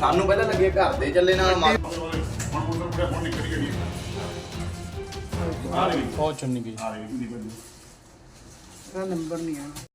ਸਾਨੂੰ ਪਹਿਲਾਂ ਲੱਗੇ ਘਰ ਦੇ ਚੱਲੇ ਨਾਲ ਮਾਰ। ਬਹੁਤ ਚੁੰਨੀ ਗਈ ਇਹਦਾ ਨੰਬਰ ਨਹੀਂ ਆ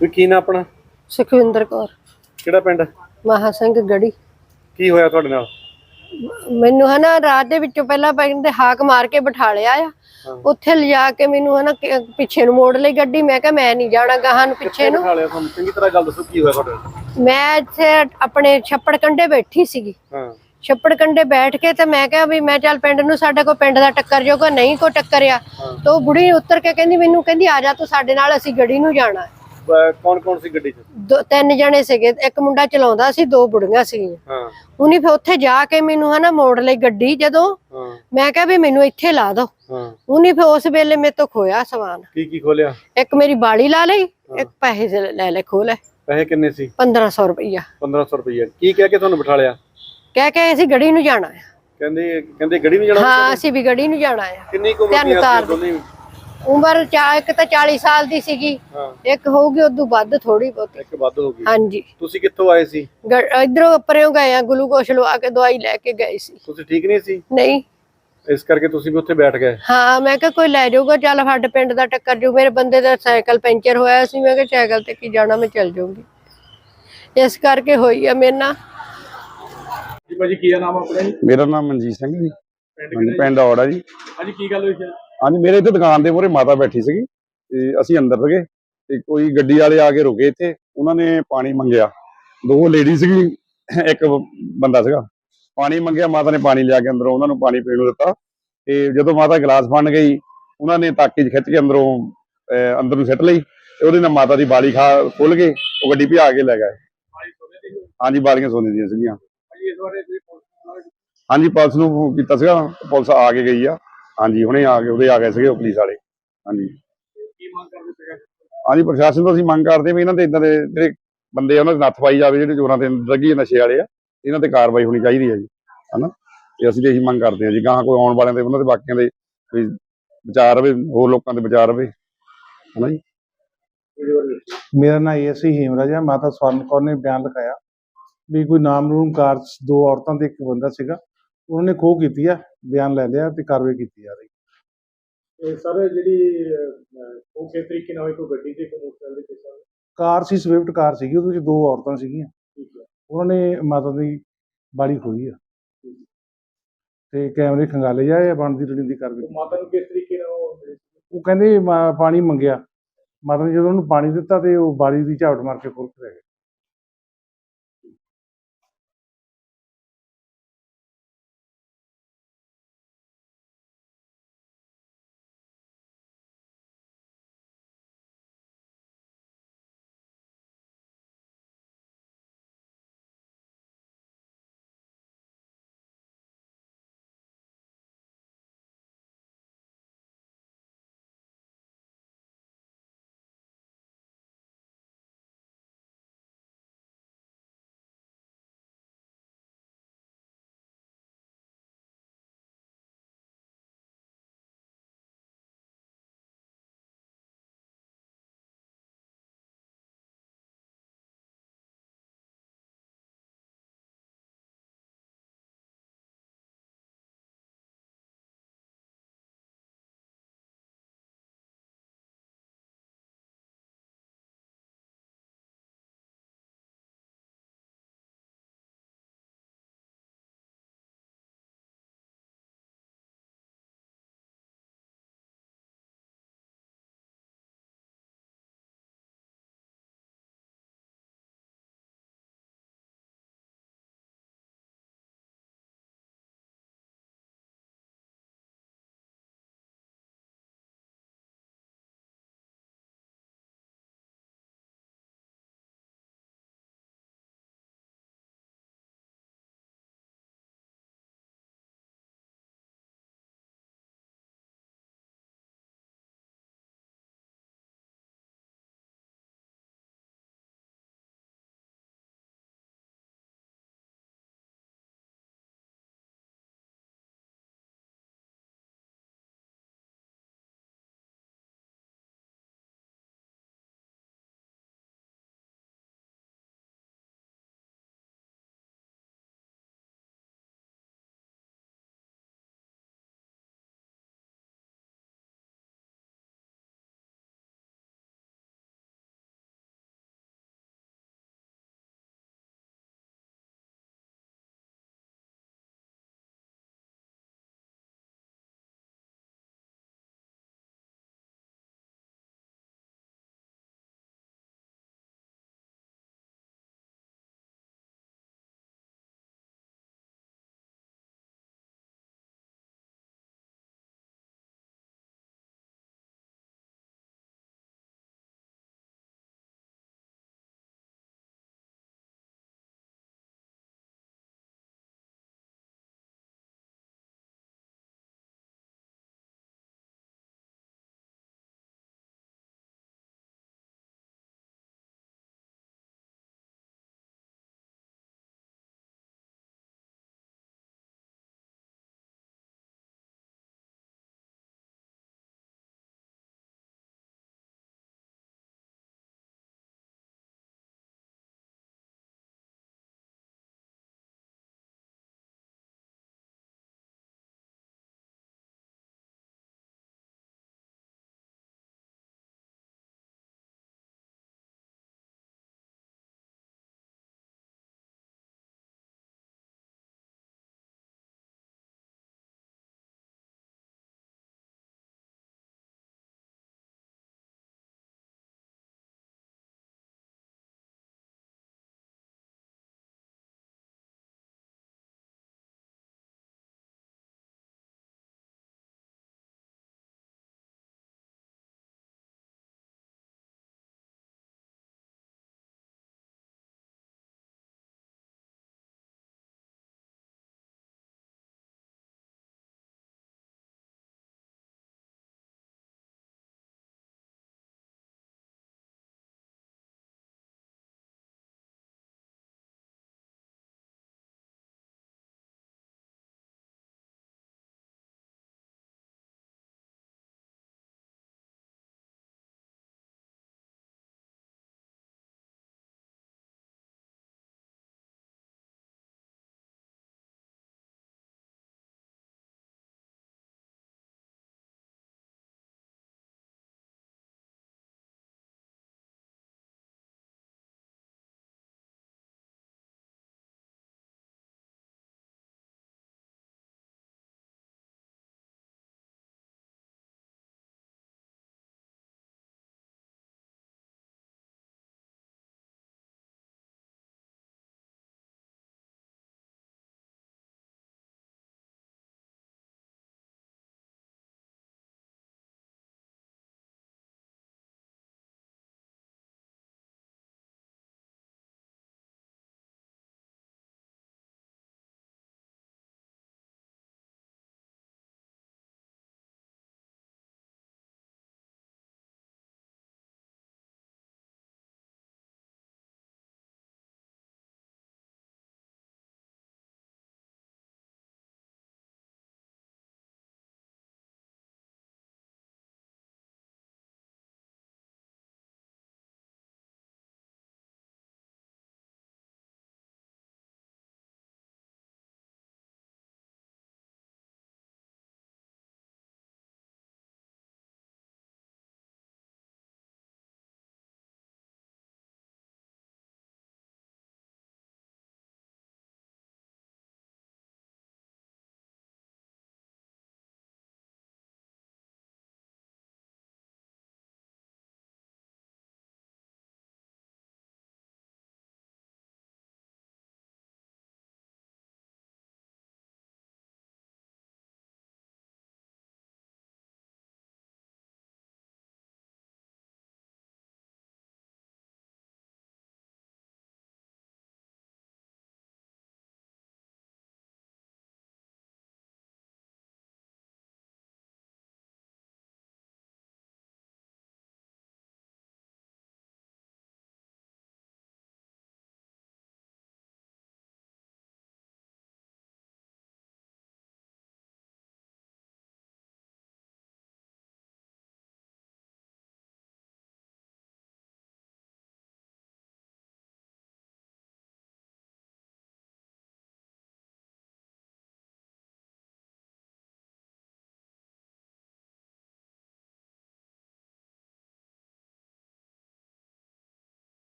ਵੀ ਕੀ ਨਾ ਆਪਣਾ? ਸੁਖਵਿੰਦਰ ਕੌਰ। ਕਿਹੜਾ ਪਿੰਡ? ਮਹਾ ਸਿੰਘ ਗੜੀ। ਕੀ ਹੋਇਆ ਤੁਹਾਡੇ ਨਾਲ? ਮੈਨੂੰ ਹਨਾ ਰਾਤ ਦੇ ਵਿੱਚੋਂ ਪਹਿਲਾਂ ਪੈਂਦੇ ਹਾਕ ਮਾਰ ਕੇ ਬਿਠਾ ਲਿਆ ਆ। ਉੱਥੇ ਲਿਜਾ ਕੇ ਮੈਨੂੰ ਹਨਾ ਕਿ- ਪਿੱਛੇ ਨੂੰ ਮੋੜ ਲਈ ਗੱਡੀ। ਮੈਂ ਕਿਹਾ ਮੈਂ ਨਹੀਂ ਜਾਣਾ ਗਾਹਾਂ ਨੂੰ ਪਿੱਛੇ ਨੂੰ। ਬਿਠਾ ਲਿਆ ਤੁਹਾਨੂੰ? ਚੰਗੀ ਤਰ੍ਹਾਂ ਗੱਲ ਦੱਸੋ ਕੀ ਹੋਇਆ ਤੁਹਾਡੇ ਨਾਲ? ਮੈਂ ਇੱਥੇ ਆਪਣੇ ਛੱਪੜ ਕੰਡੇ ਬੈਠੀ ਸੀਗੀ। ਹਾਂ। ਛੱਪੜ ਕੰਡੇ ਬੈਠ ਕੇ ਤੇ ਮੈਂ ਕਿਹਾ ਵੀ ਮੈਂ ਚੱਲ ਪਿੰਡ ਨੂੰ ਸਾਡੇ ਕੋਲ ਪਿੰਡ ਦਾ ਟੱਕਰ ਜੋਗਾ ਨਹੀਂ ਕੋ ਟੱਕਰਿਆ ਤਾਂ ਉਹ ਬੁੜੀ ਉਤਰ ਕੇ ਕਹਿੰਦੀ ਮੈਨੂੰ ਕਹਿੰਦੀ ਆ ਜਾ ਤੂੰ ਸਾਡੇ ਨਾਲ ਅਸੀਂ ਗੜੀ ਨੂੰ ਜਾਣਾ। ਕੌਣ ਕੌਣ ਸੀ ਗੱਡੀ 'ਚ? ਦੋ ਤਿੰਨ ਜਣੇ ਸੀਗੇ। ਇੱਕ ਮੁੰਡਾ ਚਲਾਉਂਦਾ ਸੀ ਦੋ ਬੁੜੀਆਂ ਸੀਗੀਆਂ। ਹਾਂ। ਉਹਨੇ ਫਿਰ ਉੱਥੇ ਜਾ ਕੇ ਮੈਨੂੰ ਹਨਾ ਮੋੜ ਲਈ ਗੱਡੀ ਜਦੋਂ। ਮੈਂ ਕਿਹਾ ਵੀ ਮੈਨੂੰ ਇੱਥੇ ਲਾ ਦੋ। ਹਾਂ। ਉਹਨੇ ਫਿਰ ਉਸ ਵੇਲੇ ਮੇਰੇ ਤੋਂ ਖੋਇਆ ਸਮਾਨ। ਕੀ ਕੀ ਖੋਲਿਆ? ਇੱਕ ਮੇਰੀ ਬਾਲੀ ਲਾ ਲਈ ਇੱਕ ਪੈਸੇ ਲੈ ਲੈ ਖੋ ਲੈ ਪੈਸੇ ਕਿੰਨੇ ਸੀ? 1500 ਰੁਪਈਆ। 1500 ਰੁਪਏ ਕੀ ਕਹਿ ਕੇ ਤੁਹਾਨੂੰ ਬਿਠਾ ਲਿਆ? ਕਹਿ ਕੇ ਅਸੀਂ ਗੜੀ ਨੂੰ ਜਾਣਾ ਹੈ ਕਹਿੰਦੇ ਕਹਿੰਦੇ ਗੱਡੀ ਨਹੀਂ ਜਾਣਾ ਹਾਂ ਅਸੀਂ ਵੀ ਗੜੀ ਨੂੰ ਜਾਣਾ ਹੈ ਕਿੰਨੀ ਕੁ ਉਮਰ ਦੋਨੇ? ਉਮਰ ਚਾ ਇੱਕ ਤਾਂ 40 ਸਾਲ ਦੀ ਸੀਗੀ ਇੱਕ ਹੋਊਗੀ ਉਦੋਂ ਵੱਧ ਥੋੜੀ ਬਹੁਤੀ। ਇੱਕ ਵੱਧ ਹੋ ਗਈ ਹਾਂਜੀ। ਤੁਸੀਂ ਕਿੱਥੋਂ ਆਏ ਸੀ? ਇੱਧਰੋਂ ਪਰਿਓ ਗਏ ਆ ਗਲੂਕੋਸ਼ ਲਵਾ ਕੇ ਦਵਾਈ ਲੈ ਕੇ ਗਏ ਸੀ। ਤੁਸੀਂ ਠੀਕ ਨਹੀਂ ਸੀ? ਨਹੀਂ। ਇਸ ਕਰਕੇ ਤੁਸੀਂ ਵੀ ਉੱਥੇ ਬੈਠ ਗਏ? ਹਾਂ ਮੈਂ ਕਿਹਾ ਕੋਈ ਲੈ ਜਾਊਗਾ ਚੱਲ ਸਾਡੇ ਪਿੰਡ ਦਾ ਟੱਕਰ ਜੂ। ਮੇਰੇ ਬੰਦੇ ਦਾ ਸਾਈਕਲ ਪੈਂਚਰ ਹੋਇਆ ਸੀ ਮੈਂ ਕਿਹਾ ਸਾਈਕਲ ਤੇ ਕੀ ਜਾਣਾ ਮੈਂ ਚੱਲ ਜਾਊਂਗੀ। ਇਸ ਕਰਕੇ ਹੋਈ ਆ ਮੇਰੇ ਨਾਲ। ਜੀ ਭਾਜੀ ਕੀ ਨਾਮ ਆਪਣਾ ਜੀ? ਮੇਰਾ ਨਾਮ ਮਨਜੀਤ ਸਿੰਘ ਜੀ। ਹਾਂਜੀ, ਪਿੰਡ ਔੜਾ ਜੀ। ਹਾਂਜੀ ਕੀ ਗੱਲ ਹੋਈ ਸੀ ਹਾਂਜੀ ਮੇਰੇ ਇੱਥੇ ਦੁਕਾਨ ਦੇ ਮੂਹਰੇ ਮਾਤਾ ਬੈਠੀ ਸੀਗੀ ਤੇ ਅਸੀਂ ਅੰਦਰ ਸੀਗੇ ਤੇ ਕੋਈ ਗੱਡੀ ਵਾਲੇ ਆ ਕੇ ਰੁਕੇ ਇੱਥੇ। ਉਹਨਾਂ ਨੇ ਪਾਣੀ ਮੰਗਿਆ। ਦੋ ਲੇਡੀ ਸੀਗੀ ਇੱਕ ਬੰਦਾ ਸੀਗਾ। ਪਾਣੀ ਮੰਗਿਆ ਮਾਤਾ ਨੇ ਪਾਣੀ ਲਿਆ ਕੇ ਅੰਦਰੋਂ ਉਹਨਾਂ ਨੂੰ ਪਾਣੀ ਪੀਣ ਨੂੰ ਦਿੱਤਾ। ਤੇ ਜਦੋਂ ਮਾਤਾ ਗਲਾਸ ਫੜਨ ਗਈ ਉਹਨਾਂ ਨੇ ਤਾਕੀ 'ਚ ਖਿੱਚ ਕੇ ਅੰਦਰੋਂ ਅਹ, ਅੰਦਰ ਨੂੰ ਸਿੱਟ ਲਈ ਤੇ ਉਹਦੇ ਨਾਲ ਮਾਤਾ ਦੀ ਬਾਲੀ ਖਾ ਖੁੱਲ ਕੇ ਉਹ ਗੱਡੀ ਭਜਾ ਕੇ ਲੈ ਗਏ। ਹਾਂਜੀ ਬਾਲੀਆਂ ਸੋਨੇ ਦੀਆਂ ਸੀਗੀਆਂ। ਹਾਂਜੀ ਪੁਲਿਸ ਨੂੰ ਫੋਨ ਕੀਤਾ ਸੀਗਾ ਪੁਲਿਸ ਆ ਕੇ ਗਈ ਆ। ਹਾਂਜੀ ਹੁਣੇ ਆ ਕੇ ਉਹਦੇ ਆ ਗਏ ਸੀਗੇ ਉਹ ਪੁਲਿਸ ਵਾਲੇ। ਹਾਂਜੀ। ਹਾਂਜੀ ਪ੍ਰਸ਼ਾਸਨ ਤੋਂ ਅਸੀਂ ਮੰਗ ਕਰਦੇ ਹਾਂ ਵੀ ਇਹਨਾਂ ਤੇ ਇਦਾਂ ਦੇ ਜਿਹੜੇ ਬੰਦੇ ਆ ਉਹਨਾਂ ਦੇ ਨੱਥ ਪਾਈ ਜਾਵੇ ਜਿਹੜੇ ਚੋਰਾਂ ਤੇ ਡਰੱਗੀ ਨਸ਼ੇ ਵਾਲੇ ਆ ਇਹਨਾਂ ਤੇ ਕਾਰਵਾਈ ਹੋਣੀ ਚਾਹੀਦੀ ਹੈ ਜੀ ਹਨਾ? ਤੇ ਅਸੀਂ ਤੇ ਇਹੀ ਮੰਗ ਕਰਦੇ ਹਾਂ ਜੀ ਗਾਹਾਂ ਕੋਈ ਆਉਣ ਵਾਲਿਆਂ ਦੇ ਉਹਨਾਂ ਦੇ ਬਾਕੀਆਂ ਦੇ ਵੀ ਬਚਾ ਰਵੇ ਹੋਰ ਲੋਕਾਂ ਦੇ ਬਚਾ ਰਵੇ ਹਨਾ ਜੀ? ਮੇਰਾ ਨਾਮ ਏਸੀ ਹੀਮਰਾਜ ਹੈ ਮਾਤਾ ਸਵਰਨ ਕੌਰ ਨੇ ਬਿਆਨ ਲਿਖਾਇਆ। ਵੀ ਕੋਈ ਨਾਮਰੂਮ ਕਾਰ 'ਚ ਦੋ ਔਰਤਾਂ ਤੇ ਇੱਕ ਬੰਦਾ ਸੀਗਾ ਉਹਨਾਂ ਨੇ ਖੋਹ ਕੀਤੀ ਆ ਬਿਆਨ ਲੈ ਲਿਆ ਤੇ ਕਾਰਵਾਈ ਕੀਤੀ ਜਾ ਰਹੀ। ਸਰ ਜਿਹੜੀ ਉਹ ਕਿਸ ਤਰੀਕੇ ਨਾਲ ਕੋਈ ਗੱਡੀ ਤੇ ਕੋਈ ਮੋਟਰਸਾਈਕਲ ਦੇ ਪਿੱਛੇ ਕਾਰ ਸੀ ਸਵਿਫਟ ਕਾਰ ਸੀਗੀ ਉਹਦੇ ਵਿੱਚ ਦੋ ਔਰਤਾਂ ਸੀਗੀਆਂ। ਉਹਨਾਂ ਨੇ ਮਾਤਾ ਦੀ ਬਾੜੀ ਖੋਈ ਆ। ਤੇ ਕੈਮਰੇ ਖੰਗਾਲੇ ਜਾਏ ਆ ਬਣਦੀ ਰਣੀ ਦੀ ਕਾਰਵਾਈ ਮਾਤਾ ਨੂੰ ਕਿਸ ਤਰੀਕੇ ਨਾਲ ਉਹ ਕਹਿੰਦੇ ਪਾਣੀ ਮੰਗਿਆ। ਮਾਤਾ ਨੇ ਜਦੋਂ ਉਹਨੂੰ ਪਾਣੀ ਦਿੱਤਾ ਤੇ ਉਹ ਬਾੜੀ ਦੀ ਝਾੜ ਮਾਰ ਕੇ ਖੋਲ ਕੇ ਲੈ ਗਏ।